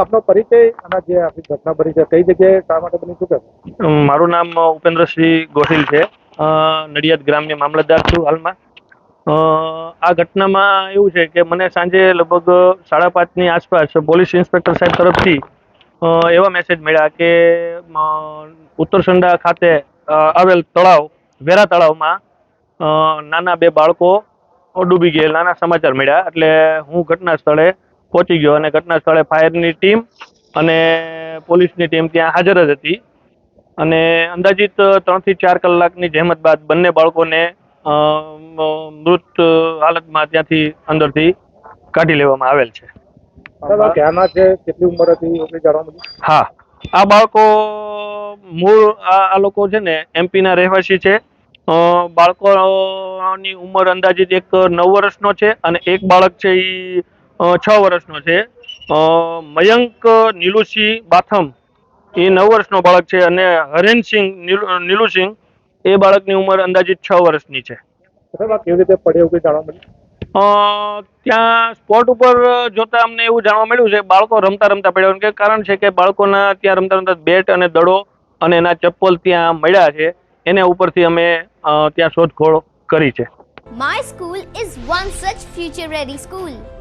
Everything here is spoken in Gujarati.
આપનો પરિચય અને જે આપણી ઘટના છે, કઈ જગ્યાએ, શા માટે બની, શું મારું નામ ઉપેન્દ્રસિંહ ગોહિલ છે. નડિયાદ ગ્રામ્ય મામલતદાર છું હાલમાં. આ ઘટનામાં એવું છે કે મને સાંજે લગભગ સાડા પાંચની આસપાસ પોલીસ ઇન્સ્પેક્ટર સાહેબ તરફથી એવા મેસેજ મળ્યા કે ઉત્તરસંડા ખાતે આવેલ તળાવ, વેરા તળાવમાં નાના બે બાળકો ડૂબી ગયેલાના સમાચાર મળ્યા. એટલે હું ઘટના સ્થળે પહોંચી ગયો અને ઘટના સ્થળે ફાયરની ટીમ અને પોલીસની ટીમ ત્યાં હાજર જ હતી. અને અંદાજિત ત્રણથી ચાર કલાકની જહેમત બાદ બંને બાળકોને મૃત હાલતમાં ત્યાંથી અંદરથી કાઢી લેવામાં આવેલ છે. કેટલી ઉંમર હતી હા. આ બાળકો મૂળ આ આ લોકો છે ને એમપીના રહેવાસી છે. બાળકોની ઉંમર અંદાજિત એક નવ વર્ષનો છે અને એક બાળક છે એ છ વર્ષનો છે. મયંક નીલુસિંહ બાથમ એ નવ વર્ષનો બાળક છે અને હરેનસિંહ નીલુ નીલુસિંહ એ બાળકની ઉંમર અંદાજિત છ વર્ષની છે. સાહેબ કેવી રીતે પડે એવું કંઈ જાણવા મળ્યું? અ, ત્યાં સ્પોટ ઉપર જોતા અમને એવું જાણવા મળ્યું છે બાળકો રમતા રમતા પડ્યા કે કારણ છે કે બાળકોના ત્યાં રમતા રમતા બેટ અને દડો અને એના ચપ્પલ ત્યાં મળ્યા છે. એને ઉપરથી અમે ત્યાં શોધખોળ કરી છે. My school is one such future ready school.